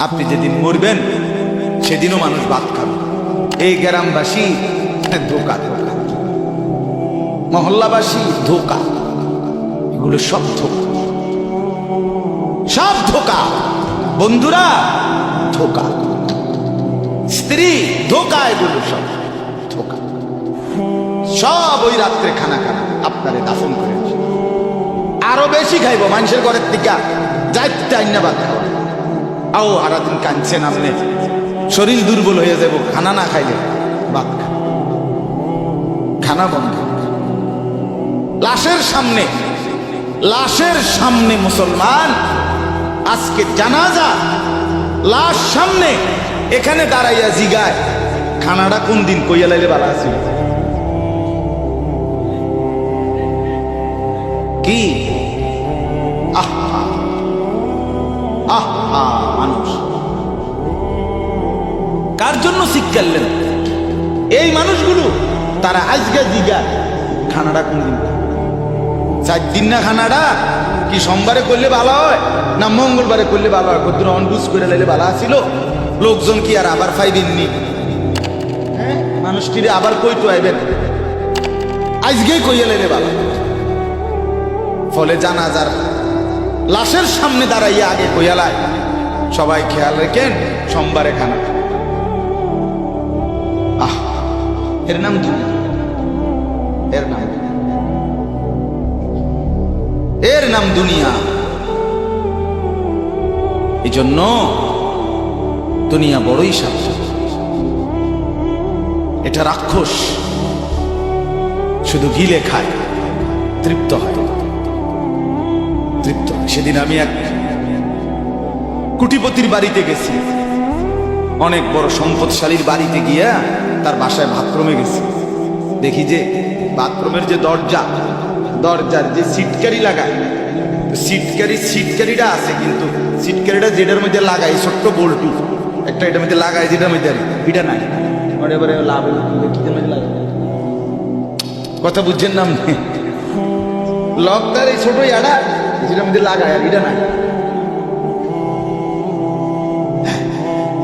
আপনি যেদিন মরবেন, সেদিনও মানুষ ভাত খাবে। এই গ্রামবাসী ধোকা ধোকা। মহল্লাবাসী ধোকা। এগুলো সব ধোকা। সব ধোকা। বন্ধুরা, ধোকা। স্ত্রী, ধোকা এগুলো সব। ধোকা। সব ওই রাত্রে খানা খানা আপনারে দাফন করে আরও বেশি খাইব, মানুষের ঘরের থেকে। যাইতে আইনা ভাত খাওয়া আও সারাদিন কাঁদছেন আপনি। শরীর দুর্বল হয়ে যাব, খানা না খাইলে খা- খানা বন্ধ। লাশের সামনে লাশের সামনে মুসলমান। আজকে জানাজা, লাশ সামনে, এখানে দাঁড়াইয়া জিগায়। খানাটা কোন দিন কইয়া লাইলে ভালো আছে কি? আহা। আহা। কার জন্য শিক্ষালেন এই মানুষগুলো, তারা আজকে জিগা খানাটা কোন দিন চার দিন না খানাটা, কি সোমবারে করলে ভালো হয়, না মঙ্গলবারে করলে ভালো হয়? কত অনবুজ করে লাইলে ভালো আছিল? লোকজন কি আর আবার ফাইবেননি হ্যাঁ মানুষটিরে আবার কই তো আইবেন আজকেই কইয়া লাইলে ভালো ফলে জানাজার লাশের সামনে দাঁড়াইয়া আগে কইয়ালায় সবাই খেয়াল রেখেন, সোমবারে খানা এর নাম দুনিয়া এর নাম। এর নাম দুনিয়া। এই জন্য দুনিয়া বড়ই সাবধান এটা রাক্ষস শুধু গিলে খায়, তৃপ্ত হয়। তৃপ্ত সেদিন আমি এক কুটিপতির বাড়িতে গেছি। অনেক বড় সম্পদশালীর বাড়িতে গিয়া তার বাসায় বাথরুমে গেছি। দেখি যে বাথরুমের যে দরজা দরজার যে সিটকারি লাগায় সিটকারি সিটকারিটা আছে কিন্তু সিটকারিটা যেটার মধ্যে লাগায় ছোট্ট বল্টু একটা এটার মধ্যে লাগায় যেটার মধ্যে আর এটা নাই। এবারে লাভ হলো, মধ্যে লাগাই? কথা বুঝছেন না আপনি? লকটার এই ছোট ইয়াটা যেটার মধ্যে লাগায় আর এটা নাই।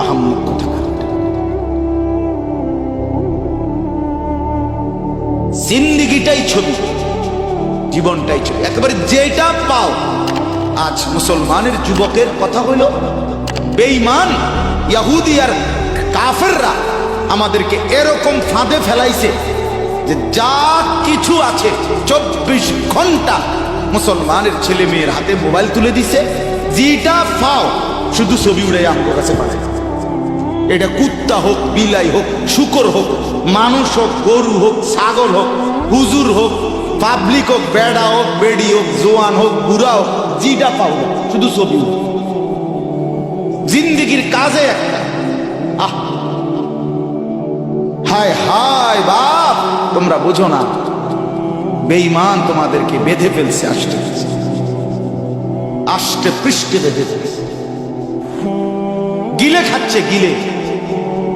আহাম্মক কথা বলে। জিন্দিগিটাই ছবি, জীবনটাই ছবি। একেবারে যেটা পাও। আজ মুসলমানের যুবকের কথা হইল, বেঈমান, ইয়াহুদি আর কাফেররা আমাদেরকে এরকম ফাঁদে ফেলাইছে যে যা কিছু আছে, চব্বিশ ঘণ্টা মুসলমানের ছেলে মেয়ের হাতে মোবাইল তুলে দিছে। যেটা পাও, শুধু ছবি উড়ে আমার কাছে পাঠায় এটা কুত্তা হোক, বিলাই হোক, শুকর হোক, মানুষ হোক, গরু হোক, ছাগল হোক, হুজুর হোক পাবলিক হোক, বেড়া হোক, বেড়ি হোক, জোয়ান হোক, বুড়া হোক জিটা পাও শুধু ছবি। জিন্দিগির কাজে একটা। আহ! হায় হায়, বাপ! তোমরা বুঝো না, বেঈমান তোমাদেরকে বেঁধে ফেলছে আষ্টে আষ্টে পৃষ্ঠে বেঁধে ফেলছে। গিলে খাচ্ছে গিলে।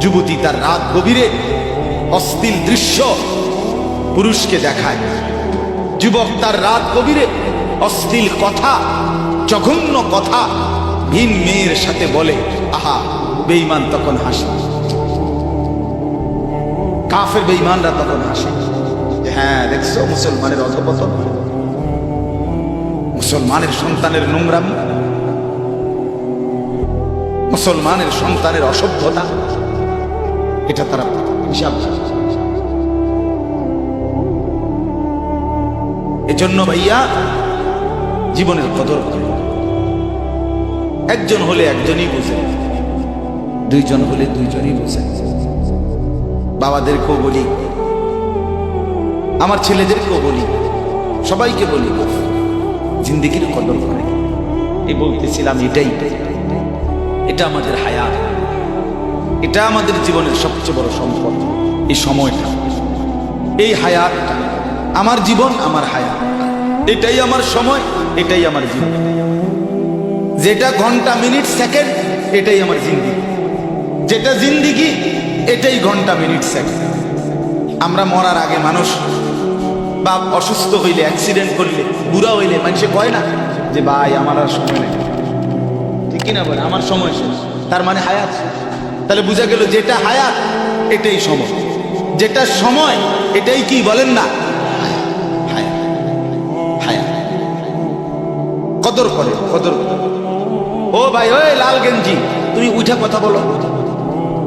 যুবতী তার রাত গভীরে অস্থিল দৃশ্য পুরুষকে দেখায়। যুবক তার রাত গভীরে অস্থিল কথা, জঘন্য কথা ভিন মেয়ের সাথে বলে, আহা, বেঈমান তখন হাসে। কাফের বেঈমানরা তখন হাসে। হ্যাঁ দেখছ, মুসলমানের অধপতন। মুসলমানের সন্তানের নোংরামি। মুসলমানের সন্তানের অসভ্যতা। এটা তারা হিসাব এজন্য ভাইয়া জীবনের কদর একজন হলে একজনই বুঝে। দুইজন হলে দুইজনই বুঝে। বাবাদেরকেও বলি। আমার ছেলেদেরকেও বলি। সবাইকে বলি। জিন্দিগির কদর করে। এই বলতেছিলাম এটাই। এটা আমাদের হায়াত। এটা আমাদের জীবনের সবচেয়ে বড় সম্পদ, এই সময়টা। এই হায়াতটা। আমার জীবন, আমার হায়াত। এটাই আমার সময়, এটাই আমার জীবন যেটা ঘণ্টা, মিনিট, সেকেন্ড, এটাই আমার জিন্দিগি। যেটা জিন্দিগি, এটাই ঘণ্টা, মিনিট, সেকেন্ড। আমরা মরার আগে মানুষ বা অসুস্থ হইলে অ্যাক্সিডেন্ট করলে, বুড়া হইলে, মানুষে কয় না যে, ভাই, আমার আর সময় নেই। ঠিক কিনা বলে? আমার সময় শেষ। তার মানে হায়াত শেষ। তাহলে বোঝা গেল যেটা হায়াত, এটাই সময়। যেটা সময়, এটাই কি বলেন না। কদর করে, কদর ও ভাই, ওই লাল গেঞ্জি, তুমি উঠে কথা বলো।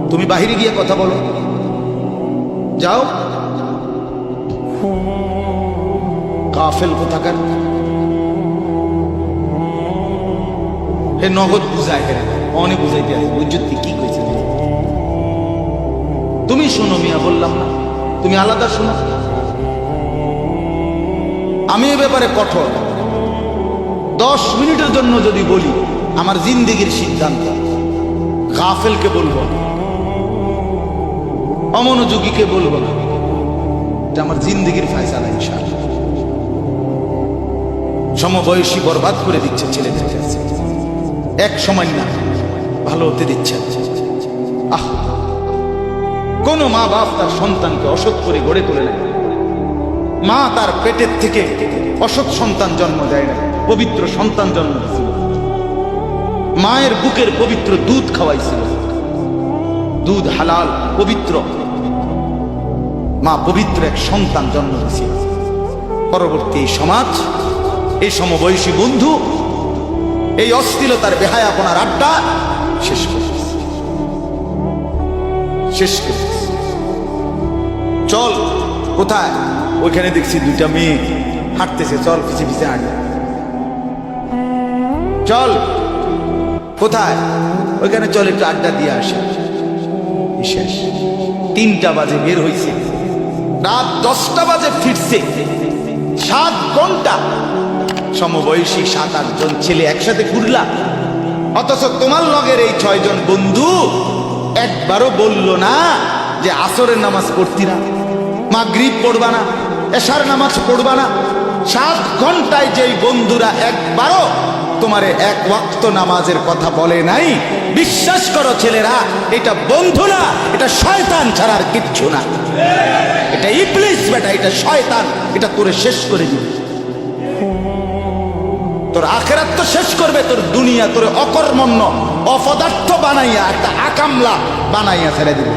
তুমি বাহিরে গিয়ে কথা বলো। যাও। কাফেল কোথাকার? হে নগদ বুঝায় অনেক বুঝাইতে আছে বুঝতে কি কইছে তুমি শোনো মিয়া, বললাম না। তুমি আলাদা শোনো। আমি এ ব্যাপারে কঠোর। দশ মিনিটের জন্য যদি বলি, আমার জিন্দিগির সিদ্ধান্ত। গাফেলকে বলব। অমনোযোগীকে বলব না। এটা আমার জিন্দিগির ফায়সালা, ইনশাআল্লাহ। সমবয়সী বরবাদ করে দিচ্ছে ছেলেদের এক সময় না, ভালো হতে দিচ্ছে। কোন মা বাপ তার সন্তানকে অসৎ করে গড়ে তোলে না মা তার পেটের থেকে অসৎ সন্তান জন্ম দেয় না, পবিত্র সন্তান জন্ম দিয়েছিল মায়ের বুকের পবিত্র দুধ খাওয়াইছিল। দুধ হালাল, পবিত্র। মা পবিত্র এক সন্তান জন্ম দিয়েছিল পরবর্তী সমাজ, এই সমবয়সী বন্ধু, এই অশ্লীলতার বেহায়াপনার আড্ডা শেষ করে শেষ করে। চল, কোথায়? ওইখানে দেখছি দুইটা মেয়ে হাঁটতেছে। চল পিছিয়ে পিছিয়ে হাঁট। চল, কোথায়? ওইখানে চল, একটু আড্ডা দিয়ে আসে। শেষ। তিনটা বাজে, বের হইছে। রাত দশটা বাজে ফিরছে। সাত ঘণ্টা। সমবয়সী সাত আটজন ছেলে একসাথে ঘুরলা। অথচ তোমার লগের এই ছয়জন বন্ধু একবারও বলল না যে আসরের নামাজ পড়তি না। মাগরিব পড়বা না, এশার নামাজ পড়বা না। সাত ঘন্টায় যেই বন্ধুরা একবারও তোমারে এক ওয়াক্ত নামাজের কথা বলে নাই, বিশ্বাস করো ছেলেরা, এটা বন্ধু না, এটা শয়তান ছাড়ার কিচ্ছু না। এটা ইবলিস বেটা, এটা শয়তান, এটা তোরে শেষ করে দিবে। তোর আখেরাত তো শেষ করবে, তোর দুনিয়া তোর অকর্মণ্য, অপদার্থ বানাইয়া, একটা আকামলা বানাইয়া ছেড়ে দিবে।